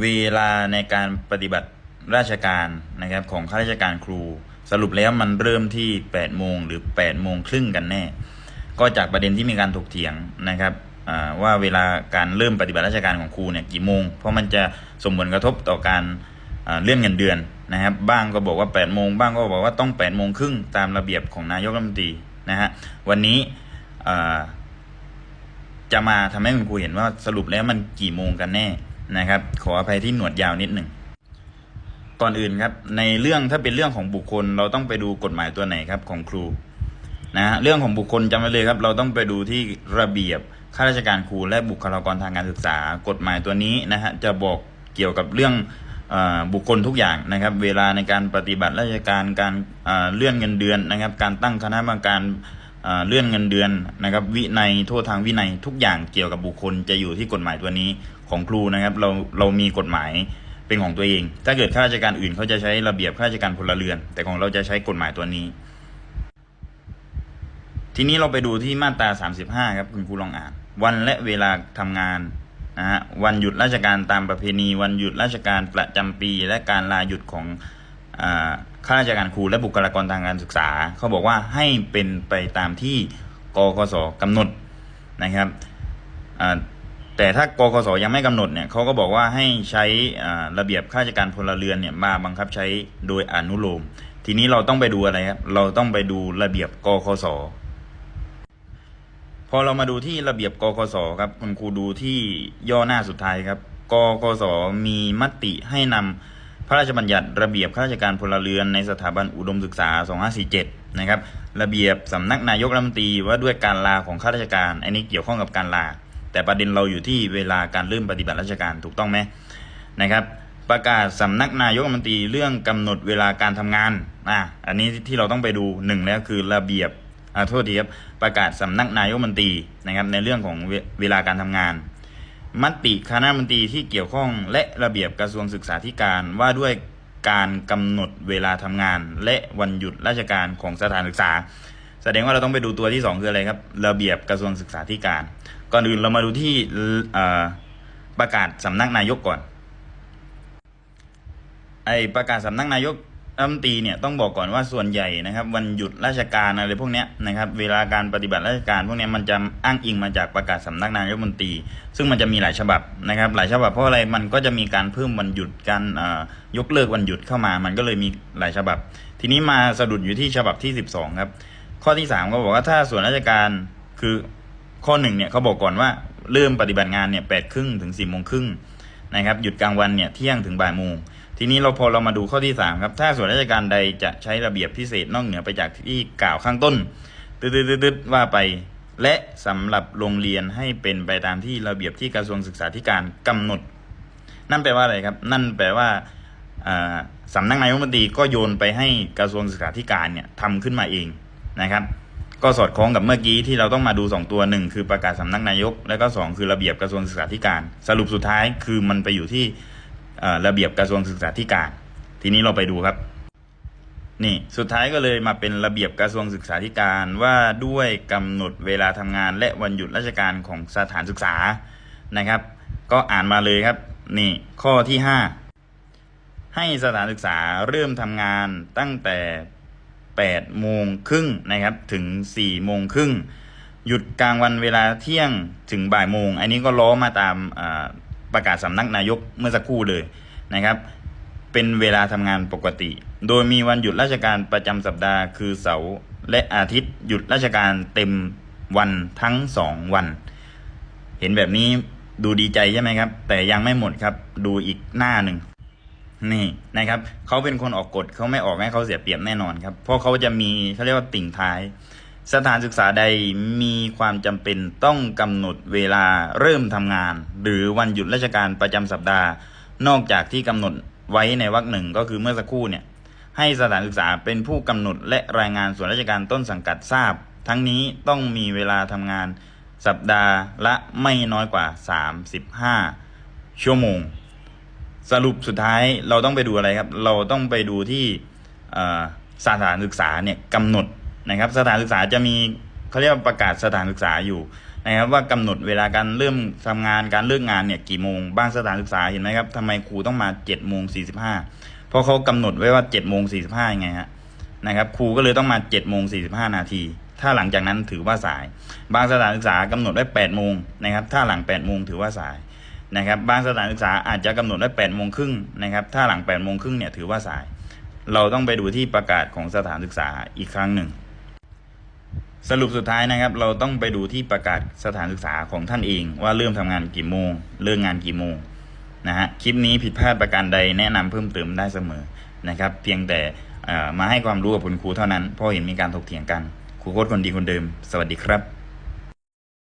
เวลาในการปฏิบัติราชการนะครับของข้าราชการครู สรุปแล้วมันเริ่มที่8โมงหรือ8โมงครึ่งกันแน่ ก็จากประเด็นที่มีการถกเถียงนะครับว่าเวลาการเริ่มปฏิบัติราชการของครูเนี่ยกี่โมง เพราะมันจะส่งผลกระทบต่อการเลื่อนเงินเดือนนะครับ บ้างก็บอกว่า8โมงบ้างก็บอกว่าต้อง8โมงครึ่งตามระเบียบของนายกรัฐมนตรีนะฮะวันนี้จะมาทำให้คุณครูเห็นว่าสรุปแล้วมันกี่โมงกันแน่ นะครับ ขออภัยที่หนวดยาวนิดหนึ่งก่อนอื่นครับ ในเรื่องถ้าเป็นเรื่องของบุคคล เราต้องไปดูกฎหมายตัวไหนครับของครูนะฮะเรื่องของบุคคลจำไว้เลยครับ เราต้องไปดูที่ระเบียบข้าราชการครูและบุคลากรทางการศึกษา กฎหมายตัวนี้นะฮะจะบอกเกี่ยวกับเรื่องบุคคลทุกอย่างนะครับ เวลาในการปฏิบัติราชการการเลื่อนเงินเดือนนะครับ การตั้งคณะกรรมการ เลื่อนเงินเดือนนะครับ วินัยโทษทางวินัยทุกอย่างเกี่ยวกับบุคคลจะอยู่ที่กฎหมายตัวนี้ของครูนะครับ เราเรามีกฎหมายเป็นของตัวเอง ถ้าเกิดข้าราชการอื่นเขาจะใช้ระเบียบข้าราชการพลเรือน แต่ของเราจะใช้กฎหมายตัวนี้ ทีนี้เราไปดูที่มาตรา 35 ครับคุณครูลองอ่าน วันและเวลาทำงานนะฮะวันหยุดราชการตามประเพณี วันหยุดราชการประจำปี และการลาหยุดของอ่า ข้าราชการครูและบุคลากรทางการศึกษา เขาบอกว่าให้เป็นไปตามที่กกสกำหนดนะครับแต่ถ้ากกสยังไม่กำหนดเนี่ยเขาก็บอกว่าให้ใช้ระเบียบข้าราชการพลเรือนเนี่ยมาบังคับใช้โดยอนุโลม ทีนี้เราต้องไปดูอะไรครับเราต้องไปดูระเบียบกคสพอเรามาดูที่ระเบียบกกสครับคุณครูดูที่ย่อหน้าสุดท้ายครับกกสมีมติให้นำ พระราชบัญญัติระเบียบข้าราชการพลเรือนในสถาบันอุดมศึกษา 2547 นะครับ ระเบียบสำนักนายกรัฐมนตรีว่าด้วยการลาของข้าราชการ อันนี้เกี่ยวข้องกับการลา แต่ประเด็นเราอยู่ที่เวลาการเริ่มปฏิบัติราชการถูกต้องไหมนะครับ ประกาศสำนักนายกรัฐมนตรีเรื่องกำหนดเวลาการทำงาน อะ อันนี้ที่เราต้องไปดูหนึ่งแล้วคือระเบียบอ่าโทษทีครับ ประกาศสำนักนายกรัฐมนตรีนะครับในเรื่องของเวเวลาการทำงาน มติคณะมนตรีที่เกี่ยวข้องและระเบียบกระทรวงศึกษาธิการว่าด้วยการกำหนดเวลาทำงาน และวันหยุดราชการของสถานศึกษา แสดงว่าเราต้องไปดูตัวที่สองคืออะไรครับ ระเบียบกระทรวงศึกษาธิการ ก่อนอื่นเรามาดูที่ประกาศสำนักนายกก่อนไอประกาศสำนักนายก รัฐมนตรีเนี่ยต้องบอกก่อนว่าส่วนใหญ่นะครับ วันหยุดราชการอะไรพวกเนี้ยนะครับเวลาการปฏิบัติราชการพวกเนี้ยมันจะอ้างอิงมาจากประกาศสำนักนายกรัฐมนตรี ซึ่งมันจะมีหลายฉบับนะครับ หลายฉบับเพราะอะไรมันก็จะมีการเพิ่มวันหยุดการยกเลิกวันหยุดเข้ามา มันก็เลยมีหลายฉบับ ทีนี้มาสะดุดอยู่ที่ฉบับที่ 12ครับข้อที่3ก็บอกว่าถ้าส่วนราชการคือข้อหนึ่งเนี่ยเขาบอกก่อนว่าเริ่มปฏิบัติงานเนี่ยแปดครึ่งถึงสี่โมงครึ่ง นะครับหยุดกลางวันเนี่ยเที่ยงถึงบ่ายโมงทีนี้เราพอเรามาดูข้อที่3ครับถ้าส่วนราชการใดจะใช้ระเบียบพิเศษนอกเหนือไปจากที่กล่าวข้างต้นตืดๆว่าไป และสำหรับโรงเรียนให้เป็นไปตามที่ระเบียบที่กระทรวงศึกษาธิการกำหนด นั่นแปลว่าอะไรครับ นั่นแปลว่าอ่าสำนักนายกรัฐมนตรีก็โยนไปให้กระทรวงศึกษาธิการเนี่ยทำขึ้นมาเองนะครับ ก็สอดคล้องกับเมื่อกี้ที่เราต้องมาดู 2 ตัวหนึ่งคือประกาศสำนักนายก แล้วก็ 2 คือระเบียบกระทรวงศึกษาธิการ สรุปสุดท้ายคือมันไปอยู่ที่ระเบียบกระทรวงศึกษาธิการ ทีนี้เราไปดูครับ นี่สุดท้ายก็เลยมาเป็นระเบียบกระทรวงศึกษาธิการว่าด้วยกำหนดเวลาทำงาน และวันหยุดราชการของสถานศึกษานะครับ ก็อ่านมาเลยครับ นี่ข้อที่ 5 ให้สถานศึกษาเริ่มทำงานตั้งแต่ 8โมงครึ่งนะครับถึง4โมงครึ่งหยุดกลางวันเวลาเที่ยงถึงบ่ายโมง อันนี้ก็ล้อมาตามประกาศสำนักนายกเมื่อสักครู่เลยนะครับ เป็นเวลาทำงานปกติ โดยมีวันหยุดราชการประจำสัปดาห์คือเสาร์และอาทิตย์หยุดราชการเต็มวันทั้งสองวัน เห็นแบบนี้ดูดีใจใช่ไหมครับ แต่ยังไม่หมดครับดูอีกหน้าหนึ่ง นี่นะครับเขาเป็นคนออกกฎเขาไม่ออกให้เขาเสียเปรียบแน่นอนครับ เพราะเขาจะมีเขาเรียกว่าติ่งท้าย สถานศึกษาใดมีความจำเป็นต้องกำหนดเวลาเริ่มทำงาน หรือวันหยุดราชการประจำสัปดาห์ นอกจากที่กำหนดไว้ในวรรคหนึ่งก็คือเมื่อสักครู่เนี่ยให้สถานศึกษาเป็นผู้กำหนดและรายงานส่วนราชการต้นสังกัดทราบ ทั้งนี้ต้องมีเวลาทำงานสัปดาห์ละไม่น้อยกว่า 35 ชั่วโมง สรุปสุดท้ายเราต้องไปดูอะไรครับ เราต้องไปดูที่สถานศึกษาเนี่ยกำหนดนะครับ สถานศึกษาจะมีเขาเรียกว่าประกาศสถานศึกษาอยู่นะครับว่ากำหนดเวลาการเริ่มทำงานการเลิกงานเนี่ยกี่โมงบางสถานศึกษาเห็นไหมครับทำไมครูต้องมาเจ็ดโมงสี่สิบห้าเพราะเขากำหนดไว้ว่าเจ็ดโมงสี่สิบห้ายังไงฮะนะครับครูก็เลยต้องมาเจ็ดโมงสี่สิบห้านาที ถ้าหลังจากนั้นถือว่าสาย บางสถานศึกษากำหนดไว้แปดโมงนะครับถ้าหลังแปดโมงถือว่าสาย นะครับบางสถานศึกษาอาจจะกำหนดไว้แปดโมงครึ่งนะครับถ้าหลังแปดโมงครึ่งเนี่ยถือว่าสาย เราต้องไปดูที่ประกาศของสถานศึกษาอีกครั้งหนึ่ง สรุปสุดท้ายนะครับ เราต้องไปดูที่ประกาศสถานศึกษาของท่านเอง ว่าเริ่มทำงานกี่โมง เลิกงานกี่โมงนะฮะคลิปนี้ผิดพลาดประการใดแนะนำเพิ่มเติมได้เสมอนะครับ เพียงแต่มาให้ความรู้กับคุณครูเท่านั้นเพราะเห็นมีการถกเถียงกันครูโค้ดคนดีคนเดิม สวัสดีครับ